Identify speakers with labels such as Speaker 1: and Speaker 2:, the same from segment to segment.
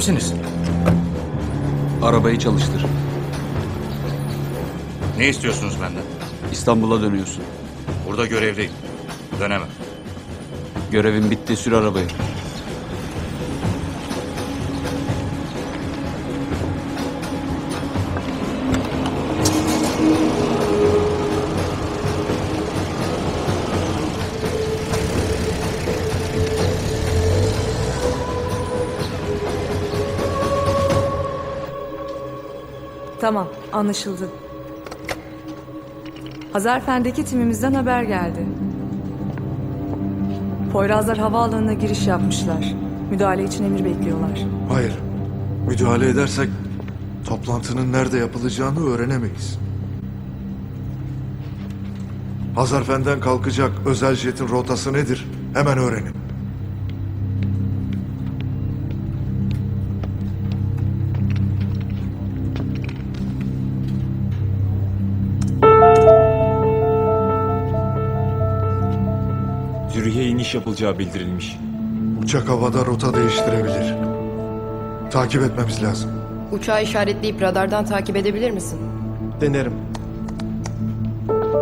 Speaker 1: Kimsiniz?
Speaker 2: Arabayı çalıştır.
Speaker 1: Ne istiyorsunuz benden?
Speaker 2: İstanbul'a dönüyorsun.
Speaker 1: Burada görevliyim. Dönemem.
Speaker 2: Görevin bitti sür arabayı.
Speaker 3: Tamam, anlaşıldı. Hazarfen'deki timimizden haber geldi. Poyrazlar havaalanına giriş yapmışlar. Müdahale için emir bekliyorlar.
Speaker 4: Hayır. Müdahale edersek toplantının nerede yapılacağını öğrenemeyiz. Hazarfen'den kalkacak özel jetin rotası nedir? Hemen öğrenin.
Speaker 5: Zürih'e iniş yapılacağı bildirilmiş.
Speaker 4: Uçak havada rota değiştirebilir. Takip etmemiz lazım.
Speaker 6: Uçağı işaretleyip radardan takip edebilir misin?
Speaker 5: Denerim.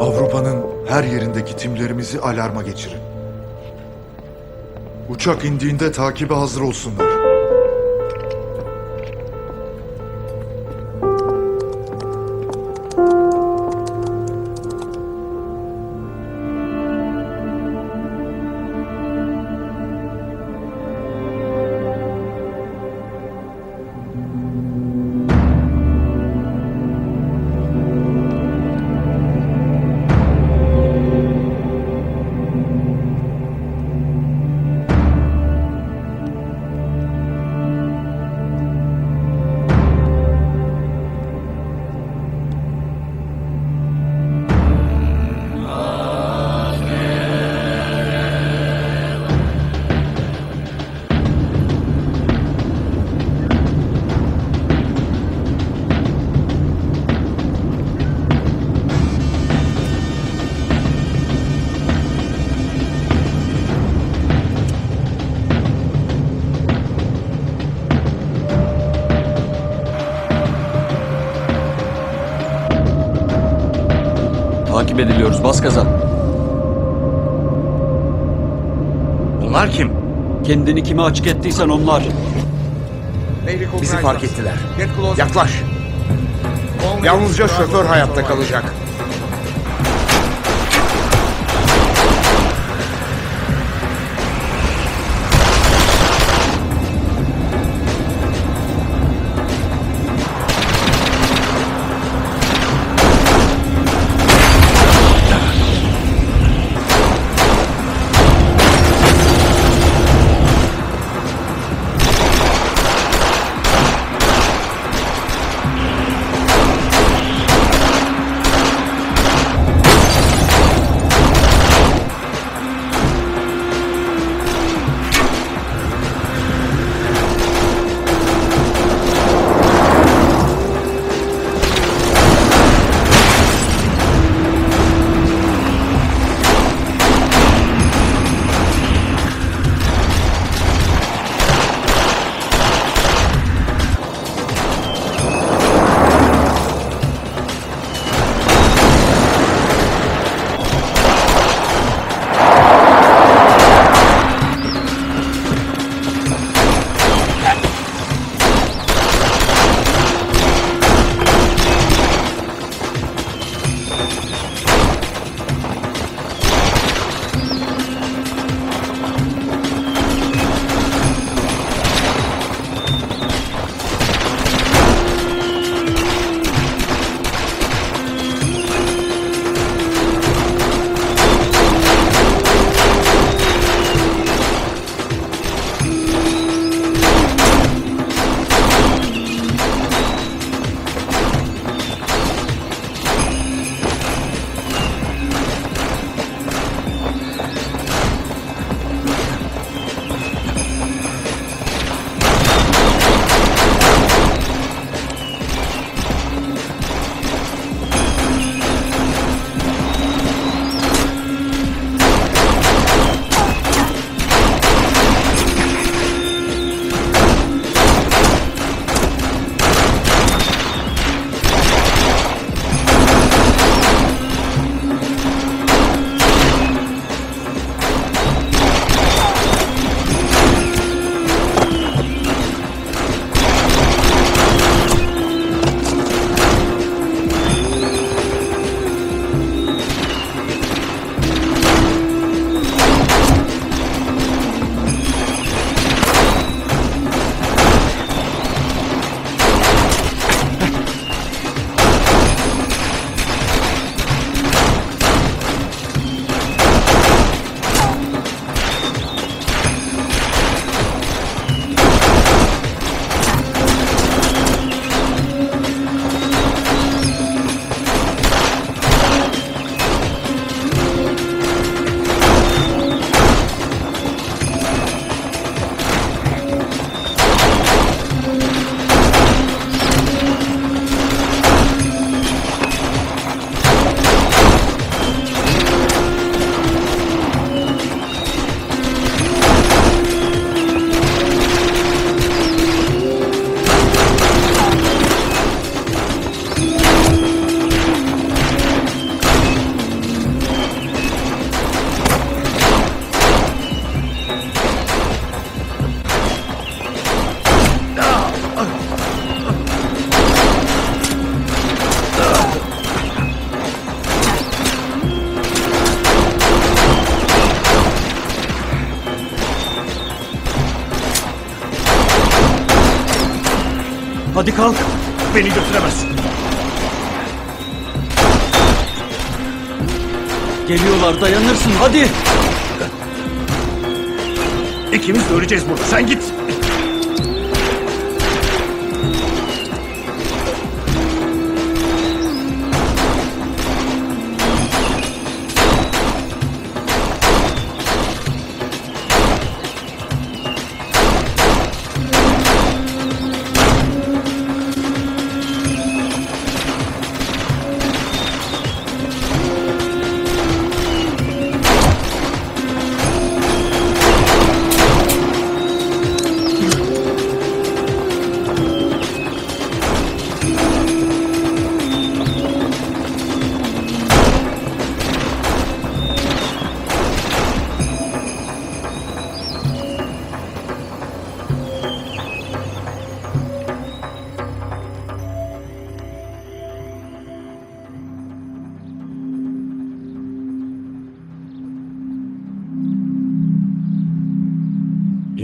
Speaker 4: Avrupa'nın her yerindeki timlerimizi alarma geçirin. Uçak indiğinde takibe hazır olsunlar.
Speaker 2: Takip ediliyoruz bas gaza.
Speaker 1: Bunlar kim?
Speaker 2: Kendini kime açık ettiysen onlar.
Speaker 7: Bizi fark ettiler. Yaklaş. Yalnızca şoför hayatta kalacak.
Speaker 2: Hadi kalk.
Speaker 1: Beni götüremezsin.
Speaker 2: Geliyorlar dayanırsın hadi.
Speaker 1: İkimiz de öleceğiz burada. Sen git.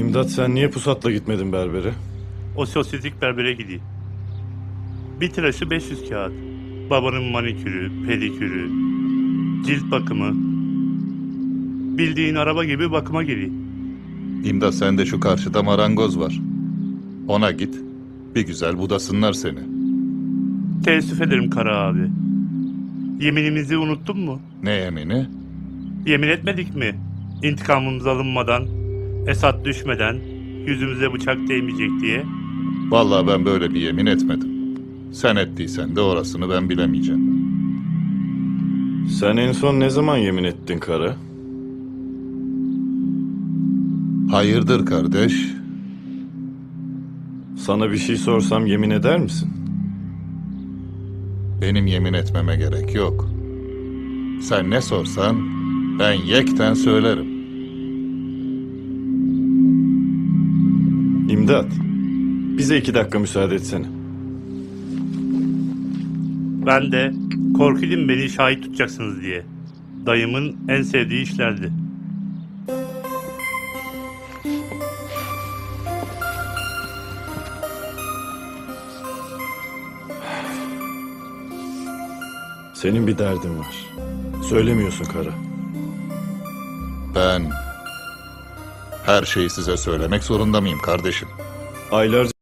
Speaker 8: İmdat sen niye pusatla gitmedin berbere?
Speaker 9: O sosyetik berbere gideyim. Bir tıraşı 500 kağıt. Babanın manikürü, pedikürü, cilt bakımı. Bildiğin araba gibi bakıma gireyim.
Speaker 10: İmdat sende şu karşıda marangoz var. Ona git. Bir güzel budasınlar seni.
Speaker 9: Teessüf ederim Kara abi. Yeminimizi unuttun mu?
Speaker 10: Ne yemini?
Speaker 9: Yemin etmedik mi? İntikamımız alınmadan, Esat düşmeden, yüzümüze bıçak değmeyecek diye.
Speaker 10: Vallahi ben böyle bir yemin etmedim. Sen ettiysen de orasını ben bilemeyeceğim.
Speaker 8: Sen en son ne zaman yemin ettin kara?
Speaker 10: Hayırdır kardeş?
Speaker 8: Sana bir şey sorsam yemin eder misin?
Speaker 10: Benim yemin etmeme gerek yok. Sen ne sorsan ben yekten söylerim.
Speaker 8: İmdat. Bize iki dakika müsaade etsene.
Speaker 9: Ben de korkuydum beni şahit tutacaksınız diye. Dayımın en sevdiği işlerdi.
Speaker 8: Senin bir derdin var. Söylemiyorsun kara.
Speaker 10: Ben her şeyi size söylemek zorunda mıyım kardeşim?
Speaker 8: Aylarca